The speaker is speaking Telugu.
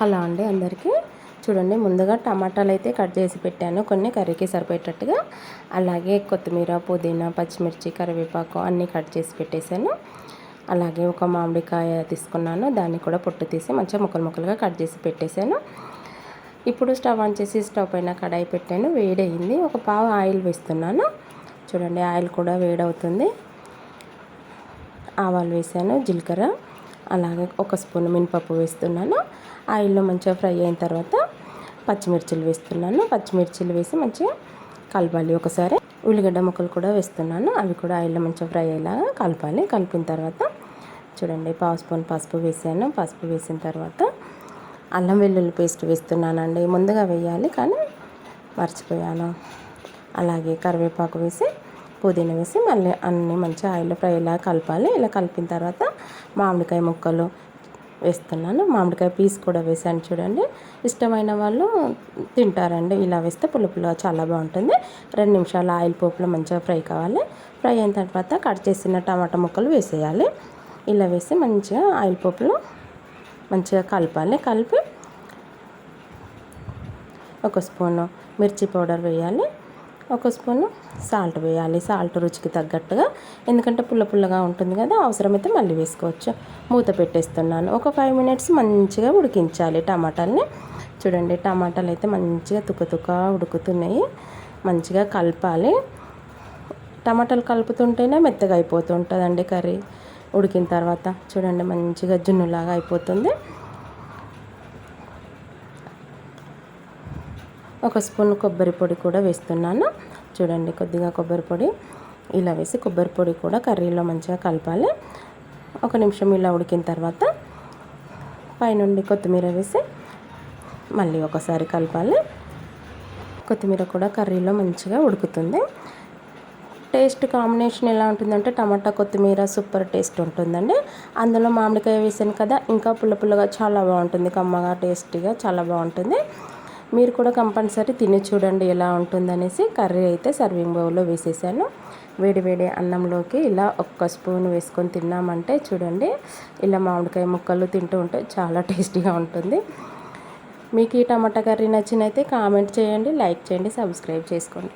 హలో అండి అందరికీ. చూడండి ముందుగా టమాటాలు అయితే కట్ చేసి పెట్టాను. కొన్ని కర్రీకి సరిపోయేటట్టుగా. అలాగే కొత్తిమీర పుదీనా పచ్చిమిర్చి కరివేపాకు అన్నీ కట్ చేసి పెట్టేశాను. అలాగే ఒక మామిడికాయ తీసుకున్నాను. దాన్ని కూడా పొట్టు తీసి మంచిగా ముక్కలు ముక్కలుగా కట్ చేసి పెట్టేశాను. ఇప్పుడు స్టవ్ ఆన్ చేసి స్టవ్ పైన కడాయి పెట్టాను. వేడయింది. ఒక పావు ఆయిల్ వేస్తున్నాను. చూడండి ఆయిల్ కూడా వేడవుతుంది. ఆవాలు వేసాను జీలకర్ర. అలాగే ఒక స్పూన్ మినపప్పు వేస్తున్నాను. ఆయిల్లో మంచిగా ఫ్రై అయిన తర్వాత పచ్చిమిర్చిలు వేస్తున్నాను. పచ్చిమిర్చిలు వేసి మంచిగా కలపాలి ఒకసారి. ఉల్లిగడ్డ ముక్కలు కూడా వేస్తున్నాను. అవి కూడా ఆయిల్లో మంచిగా ఫ్రై అయ్యేలాగా కలపాలి. కలిపిన తర్వాత చూడండి పావు స్పూన్ పసుపు వేసాను. పసుపు వేసిన తర్వాత అల్లం వెల్లుల్లి పేస్ట్ వేస్తున్నానండి. ముందుగా వేయాలి కానీ మర్చిపోయాను. అలాగే కరివేపాకు వేసి పుదీనా వేసి మళ్ళీ అన్నీ మంచిగా ఆయిల్లో ఫ్రై ఇలా కలపాలి. ఇలా కలిపిన తర్వాత మామిడికాయ ముక్కలు వేస్తున్నాను. మామిడికాయ పీస్ కూడా వేసాను చూడండి. ఇష్టమైన వాళ్ళు తింటారండి. ఇలా వేస్తే పులుపులో చాలా బాగుంటుంది. రెండు నిమిషాలు ఆయిల్ పోపులో మంచిగా ఫ్రై కావాలి. ఫ్రై అయిన తర్వాత కట్ చేసిన టమాటా ముక్కలు వేసేయాలి. ఇలా వేసి మంచిగా ఆయిల్ పోపులో మంచిగా కలపాలి. కలిపి ఒక స్పూను మిర్చి పౌడర్ వేయాలి. ఒక స్పూను సాల్ట్ వేయాలి. సాల్ట్ రుచికి తగ్గట్టుగా. ఎందుకంటే పుల్ల పుల్లగా ఉంటుంది కదా అవసరమైతే మళ్ళీ వేసుకోవచ్చు. మూత పెట్టేస్తున్నాను. ఒక ఫైవ్ మినిట్స్ మంచిగా ఉడికించాలి టమాటాలని. చూడండి టమాటాలు అయితే మంచిగా తుకతుక ఉడుకుతున్నాయి. మంచిగా కలపాలి. టమాటాలు కలుపుతుంటేనే మెత్తగా అయిపోతుంటుందండి కర్రీ. ఉడికిన తర్వాత చూడండి మంచిగా జున్నులాగా అయిపోతుంది. ఒక స్పూన్ కొబ్బరి పొడి కూడా వేస్తున్నాను. చూడండి కొద్దిగా కొబ్బరి పొడి. ఇలా వేసి కొబ్బరి పొడి కూడా కర్రీలో మంచిగా కలపాలి. ఒక నిమిషం ఇలా ఉడికిన తర్వాత పైనుండి కొత్తిమీర వేసి మళ్ళీ ఒకసారి కలపాలి. కొత్తిమీర కూడా కర్రీలో మంచిగా ఉడుకుతుంది. టేస్ట్ కాంబినేషన్ ఎలా ఉంటుందంటే టమాటా కొత్తిమీర సూపర్ టేస్ట్ ఉంటుందండి. అందులో మామిడికాయ వేసాను కదా ఇంకా పుల్ల పుల్లగా చాలా బాగుంటుంది. కమ్మగా టేస్టీగా చాలా బాగుంటుంది. మీరు కూడా కంపల్సరీ తిని చూడండి ఎలా ఉంటుందనేసి కర్రీ అయితే సర్వింగ్ బౌల్లో వేసేసాను. వేడి వేడి అన్నంలోకి ఇలా ఒక్క స్పూన్ వేసుకొని తిన్నామంటే చూడండి ఇలా మామిడికాయ ముక్కలు తింటూ ఉంటే చాలా టేస్టీగా ఉంటుంది. మీకు ఈ టమాటా కర్రీ నచ్చినైతే కామెంట్ చేయండి లైక్ చేయండి సబ్స్క్రైబ్ చేసుకోండి.